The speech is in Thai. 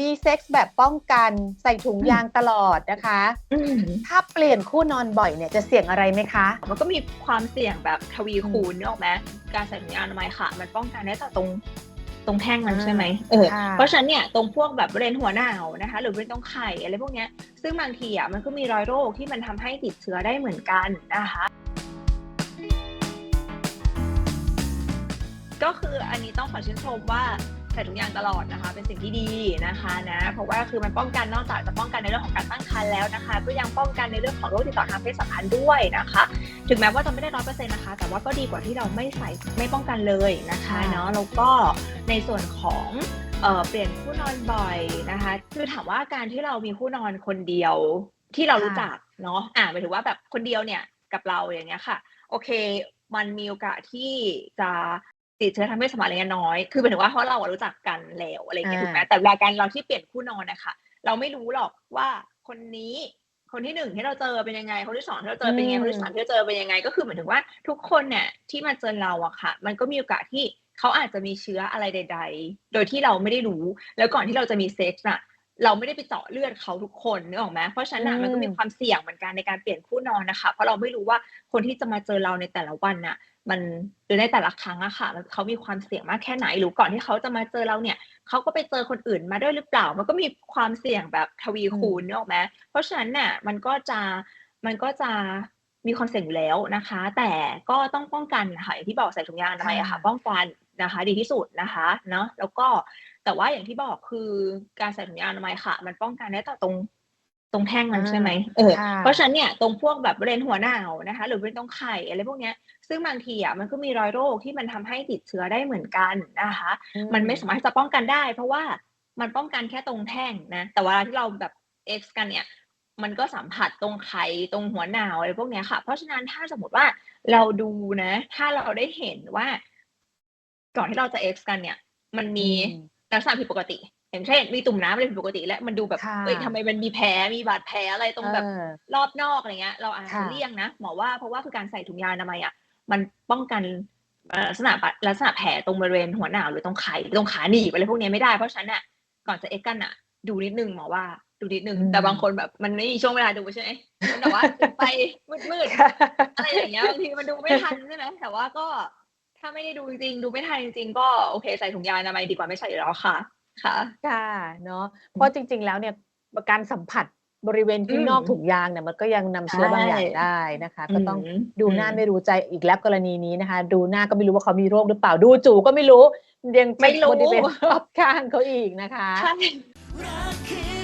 มีเซ็กส์แบบป้องกันใส่ถุงยางตลอดนะคะอืมถ้าเปลี่ยนคู่นอนบ่อยเนี่ยจะเสี่ยงอะไรไหมคะ มันก็มีความเสี่ยงแบบทวีคูณนึกออกไหมการใส่ถุงยางอนามัยค่ะ มันป้องกันได้แต่ตรงตรงแท่งนั้นอ่าใช่ไหมเออค่ะเพราะฉะนั้นเนี่ยตรงพวกแบบบริเวณหัวหนาวนะคะ หรือบริเวณตรงไข่อะไรพวกเนี้ย ซึ่งบางทีอะมันก็มีรอยโรคที่มันทำให้ติดเชื้อได้เหมือนกันนะคะก็คืออันนี้ต้องขอชื่นชมว่า ใส่ถุงยางตลอดนะคะ เป็นสิ่งที่ดีนะคะนะ เพราะว่าคือมันป้องกันนอกจากจะป้องกันในเรื่องของการตั้งครรภ์แล้วนะคะ ก็ยังป้องกันในเรื่องของโรคติดต่อทางเพศสัมพันธ์ด้วยนะคะ ถึงแม้ว่าจะไม่ได้ร้อยเปอร์เซ็นต์นะคะ แต่ว่าก็ดีกว่าที่เราไม่ใส่ไม่ป้องกันเลยนะคะค่ะเนาะแล้วก็ในส่วนของเอ่อเปลี่ยนคู่นอนบ่อยนะคะ คือถามว่าการที่เรามีคู่นอนคนเดียวที่เรารู้จักเนาะอ่าหมายถึงว่าแบบคนเดียวเนี่ยกับเราอย่างเงี้ยค่ะ โอเค มันมีโอกาสที่จะ ติดเชื้อทางเพศสัมพันธ์อะไรเงี้ยน้อย คือหมายถึงว่าเพราะเราอะรู้จักกันแล้วอะไรเงี้ยอ่าถูกไหมแต่เวลาการเราที่เปลี่ยนคู่นอนนะคะเราไม่รู้หรอกว่าคนนี้คนที่หนึ่งที่เราเจอเป็นยังไง คนที่สองที่เราเจอเป็นยังไงอืมคนที่สามที่เราเจอเป็นยังไง ก็คือหมายถึงว่าทุกคนเนี่ยที่มาเจอเราอะค่ะ มันก็มีโอกาสที่เขาอาจจะมีเชื้ออะไรใด ๆ โดยที่เราไม่ได้รู้ แล้วก่อนที่เราจะมีเซ็กซ์น่ะเราไม่ได้ไปเจาะเลือดเขาทุกคนนึกออกไหมเพราะฉะนั้นน่ะอืมมันก็มีความเสี่ยงเหมือนกันในการเปลี่ยนคู่นอนนะคะ เพราะเราไม่รู้ว่าคนที่จะมาเจอเราในแต่ละวันน่ะ มันหรือในแต่ละครั้งอะค่ะมันเขามีความเสี่ยงมากแค่ไหนหรือก่อนที่เขาจะมาเจอเราเนี่ยเขาก็ไปเจอคนอื่นมาด้วยหรือเปล่า มันก็มีความเสี่ยงแบบทวีคูณนึกออกไหมเพราะฉะนั้นน่ะมันก็จะมันก็จะมีความเสี่ยงอยู่แล้วนะคะ แต่ก็ต้องป้องกันค่ะอย่างที่บอกใส่ถุงยางอนามัยอะค่ะค่ะ ป้องกันนะคะ ดีที่สุดนะคะเนาะแล้วก็แต่ว่าอย่างที่บอกคือการใส่ถุงยางอนามัยค่ะ มันป้องกันได้แต่ตรง ตรงแท่งนั้นใช่ไหมเออค่ะเพราะฉะนั้นเนี่ยตรงพวกแบบบริเวณหัวหนาวนะคะ หรือบริเวณตรงไข่อะไรพวกเนี้ยซึ่งบางทีอะมันก็มีรอยโรคที่มันทำให้ติดเชื้อได้เหมือนกันนะคะ มันไม่สามารถที่จะป้องกันได้ เพราะว่ามันป้องกันแค่ตรงแท่งนะ แต่เวลาที่เราแบบเอ็กซ์กันเนี่ยมันก็สัมผัสตรงไข่ตรงหัวหนาวอะไรพวกเนี้ยค่ะ เพราะฉะนั้นถ้าสมมติว่าเราดูนะ ถ้าเราได้เห็นว่า ก่อนที่เราจะเอ็กซ์กันเนี่ย มันมีอืมลักษณะผิดปกติ อย่างเช่นมีตุ่มน้ำอะไรผิดปกติ และมันดูแบบค่ะเอ้ยทำไมมันมีแผลมีบาดแผลอะไรตรงแบบเออรอบนอกอะไรเงี้ย เราอาจจะค่ะเลี่ยงนะหมอว่าเพราะว่าคือการใส่ถุงยางอนามัยอะมันป้องกันเอ่อลักษณะบาดลักษณะแผลตรงบริเวณหัวหนาวหรือตรงไข่ตรงขาหนีบอะไรพวกเนี้ยไม่ได้เพราะฉะนั้นอะก่อนจะเอ็กซ์กันอะ ดูนิดนึงหมอว่าดูนิดนึงอืมแต่บางคนแบบมันไม่มีช่วงเวลาดูใช่ไหมมันแบบว่าไปมืดๆอะไรอย่างเงี้ยบางทีมันดูไม่ทันใช่ไหมแต่ว่าก็ถ้าไม่ได้ดูจริงๆดูไม่ทันจริงๆก็โอเคใส่ถุงยางอนามัยดีกว่าไม่ใส่อยู่แล้วค่ะ ค่ะค่ะเนาะเพราะจริง ๆ แล้วเนี่ยการสัมผัสบริเวณที่อืมนอกถุงยางเนี่ยมันก็ยังนำเชื้อบางอย่างใช่ได้นะคะ ก็ต้องอืมดูหน้าอืมไม่รู้ใจอีกแล้วกรณีนี้นะคะ ดูหน้าก็ไม่รู้ว่าเขามีโรคหรือเปล่าดูจูก็ไม่รู้ยังไม่รู้บริเวณรอบข้างเขาอีกนะคะใช่รักคือ